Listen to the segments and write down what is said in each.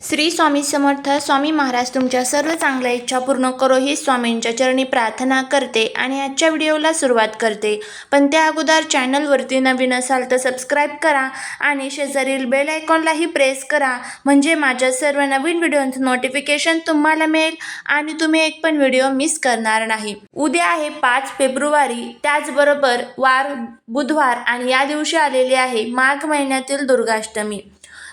श्री स्वामी समर्थ स्वामी महाराज तुमच्या सर्व चांगल्या इच्छा पूर्ण करो ही स्वामींच्या चरणी प्रार्थना करते आणि आजच्या व्हिडिओला सुरुवात करते. पण त्या अगोदर चॅनलवरती नवीन असाल तर सबस्क्राईब करा आणि शेजारील बेल आयकॉनलाही प्रेस करा. म्हणजे माझ्या सर्व नवीन व्हिडिओचं नोटिफिकेशन तुम्हाला मिळेल आणि तुम्ही एक पण व्हिडिओ मिस करणार नाही. उद्या आहे पाच फेब्रुवारी. त्याचबरोबर वार बुधवार आणि या दिवशी आलेली आहे माघ महिन्यातील दुर्गाष्टमी.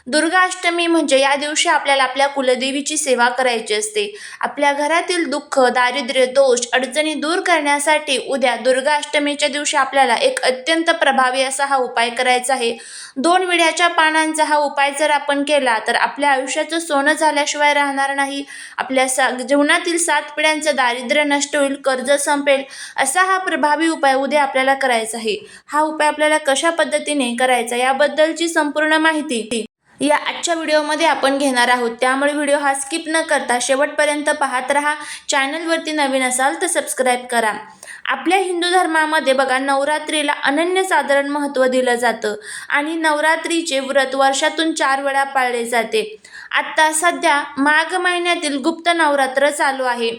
दुर्गाष्टमी म्हणजे या दिवशी आपल्याला आपल्या कुलदेवीची सेवा करायची असते. आपल्या घरातील दुःख दारिद्र्य दोष अडचणी दूर करण्यासाठी उद्या दुर्गाष्टमीच्या दिवशी आपल्याला एक अत्यंत प्रभावी असा हा उपाय करायचा आहे. दोन विड्याच्या पानांचा हा उपाय जर आपण केला तर आपल्या आयुष्याचं सोनं झाल्याशिवाय राहणार नाही. आपल्या सा जीवनातील सात पिढ्यांचं दारिद्र्य नष्ट होईल कर्ज संपेल असा हा प्रभावी उपाय उद्या आपल्याला करायचा आहे. हा उपाय आपल्याला कशा पद्धतीने करायचा याबद्दलची संपूर्ण माहिती या आजच्या व्हिडिओमध्ये आपण घेणार आहोत. त्यामुळे व्हिडिओ हा स्किप न करता शेवटपर्यंत पाहत राहा. चॅनलवरती नवीन असाल तर सबस्क्राईब करा. आपल्या हिंदू धर्मामध्ये बघा नवरात्रीला अनन्यसाधारण महत्त्व दिलं जातं आणि नवरात्रीचे व्रत वर्षातून चार वेळा पाळले जाते. आत्ता सध्या माघ महिन्यातील गुप्त नवरात्र चालू आहे.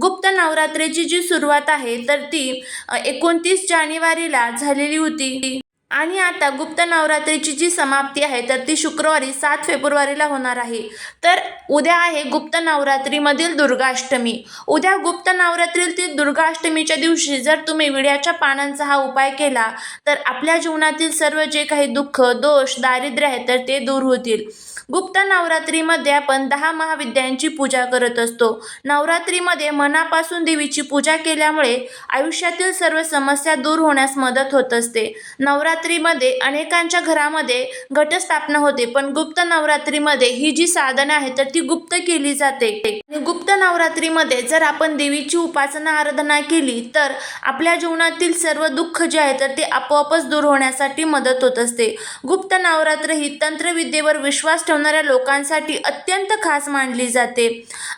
गुप्त नवरात्रीची जी सुरुवात आहे तर ती एकोणतीस जानेवारीला झालेली होती. आणि आता गुप्त नवरात्रीची जी समाप्ती आहे तर ती शुक्रवारी सात फेब्रुवारीला होणार आहे. तर उद्या आहे गुप्त नवरात्रीमधील दुर्गाष्टमी. उद्या गुप्त नवरात्रीतील दुर्गाष्टमीच्या दिवशी जर तुम्ही विड्याच्या पानांचा हा उपाय केला तर आपल्या जीवनातील सर्व जे काही दुःख दोष दारिद्र्य आहे तर ते दूर होतील. गुप्त नवरात्रीमध्ये आपण दहा महाविद्यांची पूजा करत असतो. नवरात्रीमध्ये मनापासून देवीची पूजा केल्यामुळे आयुष्यातील सर्व समस्या दूर होण्यास मदत होत असते. नवरात्र नवरात्रीमध्ये अनेकांच्या घरामध्ये घटस्थापना होते पण गुप्त नवरात्रीमध्ये ही जी साधनं आहे तर ती गुप्त केली जाते. गुप्त नवरात्रीमध्ये जर आपण देवीची उपासना आराधना केली तर आपल्या जीवनातील सर्व दुःख जे आहे तर ते आपोआपच दूर होण्यासाठी मदत होत असते. गुप्त नवरात्र ही तंत्रविद्येवर विश्वास ठेवणाऱ्या लोकांसाठी अत्यंत खास मानली जाते.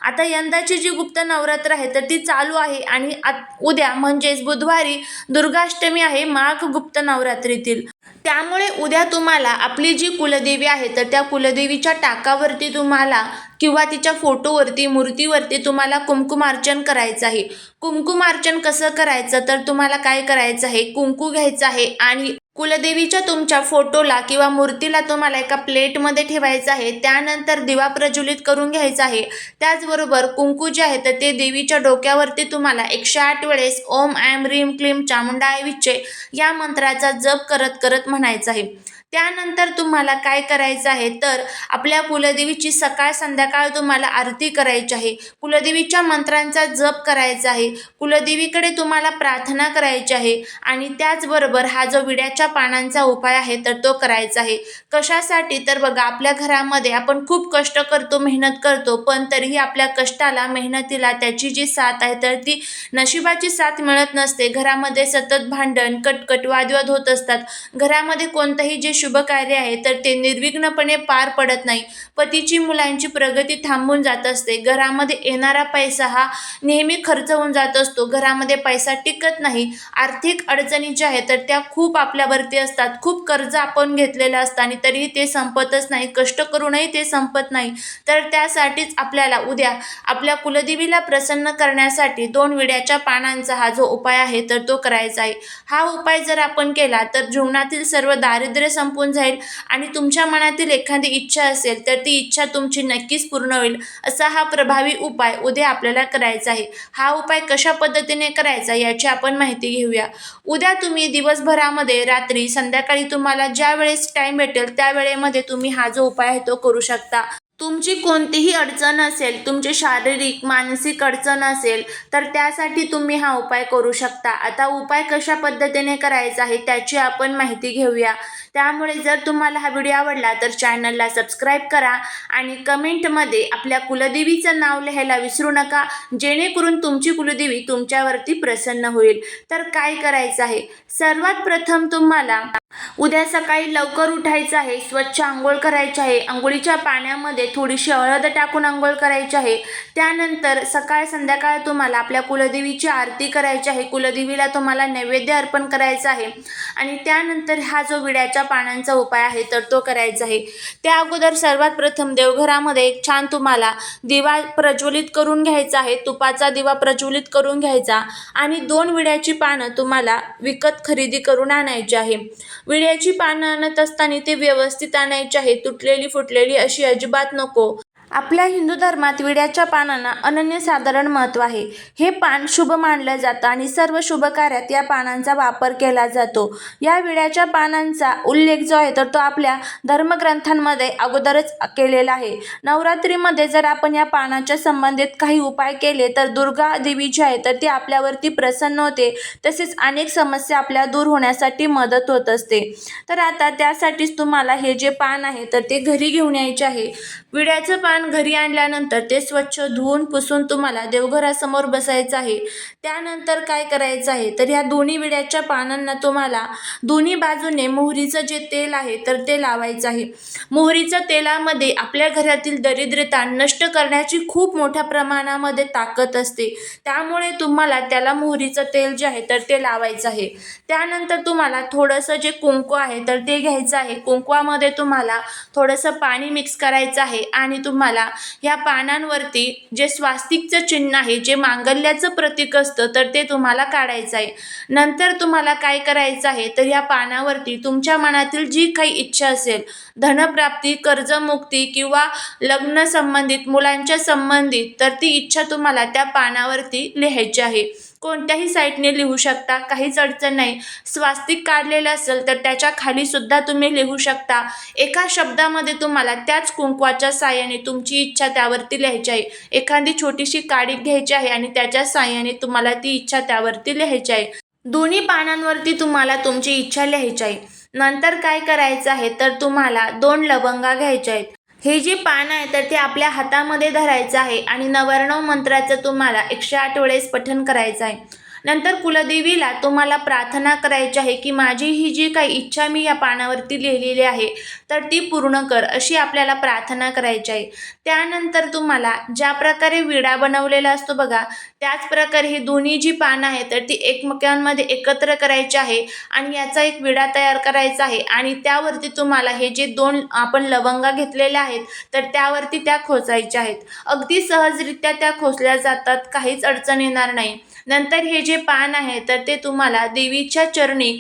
आता यंदाची जी गुप्त नवरात्र आहे तर ती चालू आहे आणि आत उद्या म्हणजेच बुधवारी दुर्गाष्टमी आहे माघ गुप्त नवरात्रीतील. त्यामुळे उद्या तुम्हाला आपली जी कुलदेवी आहे तर त्या कुलदेवीच्या टाकावरती तुम्हाला किंवा तिच्या फोटोवरती मूर्तीवरती तुम्हाला कुंकुमार्चन करायचं आहे. कुंकुमार्चन कसं करायचं? तर तुम्हाला काय करायचं आहे? कुंकू घ्यायचं आहे आणि कुलदेवीच्या तुमच्या फोटोला किंवा मूर्तीला तुम्हाला एका प्लेटमध्ये ठेवायचं आहे त्यानंतर दिवा प्रज्वलित करून घ्यायचा आहे. त्याचबरोबर कुंकू जे आहे तर ते देवीच्या डोक्यावरती तुम्हाला एकशे आठ वेळेस ओम ऐम रीम क्लीम चामुंडा विच्चे या मंत्राचा जप करत करत म्हणायचं आहे. त्यानंतर तुम्हाला काय करायचं आहे? तर आपल्या कुलदेवीची सकाळ संध्याकाळ तुम्हाला आरती करायची आहे. कुलदेवीच्या मंत्रांचा जप करायचा आहे. कुलदेवीकडे तुम्हाला प्रार्थना करायची आहे. आणि त्याचबरोबर हा जो विड्याच्या पानांचा उपाय आहे तर तो करायचा आहे. कशासाठी? तर बघा आपल्या घरामध्ये आपण खूप कष्ट करतो मेहनत करतो पण तरीही आपल्या कष्टाला मेहनतीला त्याची जी साथ आहे तर ती नशिबाची साथ मिळत नसते. घरामध्ये सतत भांडण कटकट वादविवाद होत असतात. घरामध्ये कोणतंही जे शुभ कार्य आहे तर ते निर्विघ्नपणे पार पडत नाही. पतीची मुलांची प्रगती थांबून जात असते. घरामध्ये येणारा पैसा हा नेहमी खर्च होऊन जात असतो. घरामध्ये पैसा टिकत नाही. आर्थिक अडचणी ज्या आहेत तर त्या खूप आपल्यावरती असतात. खूप कर्ज आपण घेतलेलं असतं आणि तरीही ते संपतच नाही. कष्ट करूनही ते संपत नाही. तर त्यासाठीच आपल्याला उद्या आपल्या कुलदेवीला प्रसन्न करण्यासाठी दोन विड्याच्या पानांचा हा जो उपाय आहे तर तो करायचा आहे. हा उपाय जर आपण केला तर जीवनातील सर्व दारिद्र्य संपून जाईल. आणि तुमच्या मनातील एखादी इच्छा असेल तर ती इच्छा तुमची नक्कीच पूर्ण होईल. असा हा प्रभावी उपाय उद्या आपल्याला करायचा आहे. हा उपाय कशा पद्धतीने करायचा याची आपण माहिती घेऊया. उद्या तुम्ही दिवसभरामध्ये रात्री संध्याकाळी तुम्हाला ज्या वेळेस टाईम भेटेल त्या वेळेमध्ये तुम्ही हा जो उपाय आहे तो करू शकता. तुमची कोणतीही अडचण असेल तुमची शारीरिक मानसिक अडचण असेल तर त्यासाठी तुम्ही हा उपाय करू शकता. आता उपाय कशा पद्धतीने करायचा आहे त्याची आपण माहिती घेऊया. त्यामुळे जर तुम्हाला हा व्हिडिओ आवडला तर चॅनलला सबस्क्राईब करा आणि कमेंटमध्ये आपल्या कुलदेवीचं नाव लिहायला विसरू नका जेणेकरून तुमची कुलदेवी तुमच्यावरती प्रसन्न होईल. तर काय करायचं आहे? सर्वात प्रथम तुम्हाला उद्या सकाळी लवकर उठायचं आहे स्वच्छ आंघोळ करायची आहे आंघोळीच्या पाण्यामध्ये थोडीशी हळद टाकून आंघोळ करायची आहे. त्यानंतर सकाळ संध्याकाळ तुम्हाला आपल्या कुलदेवीची आरती करायची आहे कुलदेवीला तुम्हाला नैवेद्य अर्पण करायचं आहे. आणि त्यानंतर हा जो विड्याच्या पानांचा उपाय आहे तर तो करायचा आहे. त्या अगोदर सर्वात प्रथम देवघरामध्ये एक छान तुम्हाला दिवा प्रज्वलित करून घ्यायचा आहे तुपाचा दिवा प्रज्वलित करून घ्यायचा. आणि दोन विड्याची पानं तुम्हाला विकत खरेदी करून आणायची आहे. विड्याची पानं आणत असताना ते व्यवस्थित आणायची आहे तुटलेली फुटलेली अशी अजिबात नको. आपल्या हिंदू धर्मात विड्याच्या पानांना अनन्यसाधारण महत्त्व आहे. हे पान शुभ मानलं जातं आणि सर्व शुभ कार्यात या पानांचा वापर केला जातो. या विड्याच्या पानांचा उल्लेख जो आहे तर तो आपल्या धर्मग्रंथांमध्ये अगोदरच केलेला आहे. नवरात्रीमध्ये जर आपण या पानाच्या संबंधित काही उपाय केले तर दुर्गा देवी जी आहे तर ती आपल्यावरती प्रसन्न होते. तसेच अनेक समस्या आपल्या दूर होण्यासाठी मदत होत असते. तर आता त्यासाठीच तुम्हाला हे जे पान आहे तर ते घरी घेऊन यायचे आहे. विड्याचं पान घरी आणल्यानंतर ते स्वच्छ धुवून पुसून तुम्हाला देवघरासमोर बसायचं आहे. त्यानंतर काय करायचं आहे? तर ह्या दोन्ही विड्याच्या पानांना तुम्हाला दोन्ही बाजूने मोहरीचं जे तेल आहे तर ते लावायचं आहे. मोहरीच्या तेलामध्ये आपल्या घरातील दरिद्रता नष्ट करण्याची खूप मोठ्या प्रमाणामध्ये ताकद असते. त्यामुळे तुम्हाला त्याला मोहरीचं तेल जे आहे तर ते लावायचं आहे. त्यानंतर तुम्हाला थोडंसं जे कुंकू आहे तर ते घ्यायचं आहे. कुंकवामध्ये तुम्हाला थोडंसं पाणी मिक्स करायचं आहे आणि तुम्हाला ह्या पानांवरती जे स्वास्तिकचं चिन्ह आहे जे मांगल्याचं प्रतीक असतं तर ते तुम्हाला काढायचं आहे. नंतर तुम्हाला काय करायचं आहे तर ह्या पानावरती तुमच्या मनातील जी काही इच्छा असेल धनप्राप्ती कर्जमुक्ती किंवा लग्न संबंधित मुलांच्या संबंधित तर ती इच्छा तुम्हाला त्या पानावरती लिहायची आहे. कोणत्याही साईटने लिहू शकता काहीच अडचण नाही. स्वास्तिक काढलेलं असेल तर त्याच्याखाली सुद्धा तुम्ही लिहू शकता. एका शब्दामध्ये तुम्हाला त्याच कुंकवाच्या साह्याने तुमची इच्छा त्यावरती लिहायची आहे. एखादी छोटीशी काडी घ्यायची आहे आणि त्याच्या साह्याने तुम्हाला ती इच्छा त्यावरती लिहायची आहे. दोन्ही पानांवरती तुम्हाला तुमची इच्छा लिहायची आहे. नंतर काय करायचं आहे तर तुम्हाला दोन लवंगा घ्यायच्या आहेत. हे जे पान आहे तर ते आपल्या हातामध्ये धरायचं आहे आणि नवर्णव मंत्राचं तुम्हाला एकशे आठ वेळेस पठण करायचं आहे. नंतर कुलदेवीला तुम्हाला प्रार्थना करायची आहे की माझी ही जी काही इच्छा मी या पानावरती लिहिलेली आहे तर ती पूर्ण कर अशी आपल्याला प्रार्थना करायची आहे. त्यानंतर तुम्हाला ज्या प्रकारे विडा बनवलेला असतो बघा त्याच प्रकारे ही दोन्ही जी पानं आहेत तर ती एकमेकांमध्ये एकत्र करायची आहे आणि याचा एक विडा तयार करायचा आहे आणि त्यावरती तुम्हाला हे जे दोन आपण लवंगा घेतलेल्या आहेत तर त्यावरती त्या खोचायच्या आहेत. अगदी सहजरित्या त्या खोचल्या जातात काहीच अडचण येणार नाही. नंतर हे जे पान आहे तर ते तुम्हाला देवीच्या चरणी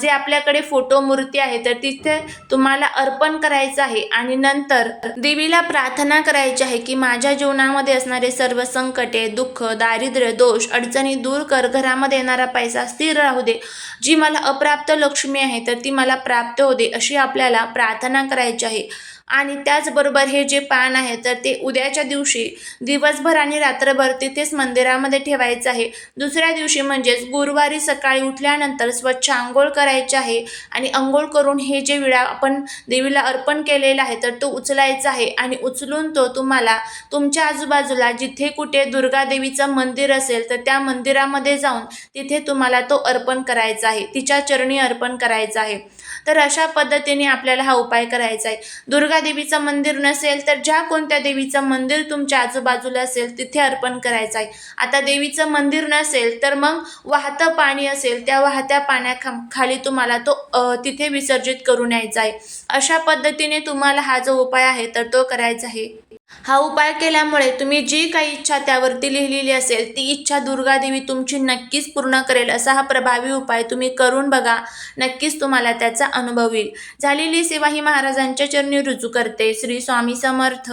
जे आपल्याकडे फोटो मूर्ती आहे तर तिथे तुम्हाला अर्पण करायचं आहे. आणि नंतर देवीला प्रार्थना करायची आहे की माझ्या जीवनामध्ये असणारे सर्व संकटे दुःख दारिद्र्य दोष अडचणी दूर कर. घरामध्ये येणारा पैसा स्थिर राहू दे. जी मला अप्राप्त लक्ष्मी आहे तर ती मला प्राप्त होऊ दे अशी आपल्याला प्रार्थना करायची आहे. आणि त्याचबरोबर हे जे पान आहे तर ते उद्याच्या दिवशी दिवसभर आणि रात्रभर तिथेच मंदिरामध्ये ठेवायचं आहे. दुसऱ्या दिवशी म्हणजेच गुरुवारी सकाळी उठल्यानंतर स्वच्छ आंघोळ करायचे आहे आणि आंघोळ करून हे जे विडा आपण देवीला अर्पण केलेला आहे तर तो उचलायचा आहे आणि उचलून तो तुम्हाला तुमच्या आजूबाजूला जिथे कुठे दुर्गा देवीचं मंदिर असेल तर त्या मंदिरामध्ये जाऊन तिथे तुम्हाला तो अर्पण करायचा आहे. तिच्या चरणी अर्पण करायचा आहे. तर अशा पद्धतीने आपल्याला हा उपाय करायचा आहे. दुर्गा देवीचं मंदिर नसेल तर ज्या कोणत्या देवीचं मंदिर तुमच्या आजूबाजूला असेल तिथे अर्पण करायचं आहे. आता देवीचं मंदिर नसेल तर मग वाहतं पाणी असेल त्या वाहत्या पाण्या खाली तुम्हाला तो तिथे विसर्जित करून यायचा आहे. अशा पद्धतीने तुम्हाला हा जो उपाय आहे तर तो करायचा आहे. हा उपाय केल्यामुळे तुम्ही जी काही इच्छा त्यावरती लिहिलेली असेल ती इच्छा दुर्गादेवी तुमची नक्कीच पूर्ण करेल असा हा प्रभावी उपाय तुम्ही करून बघा. नक्कीच तुम्हाला त्याचा अनुभव येईल. झालेली सेवा ही महाराजांच्या चरणी रुजू करते. श्री स्वामी समर्थ.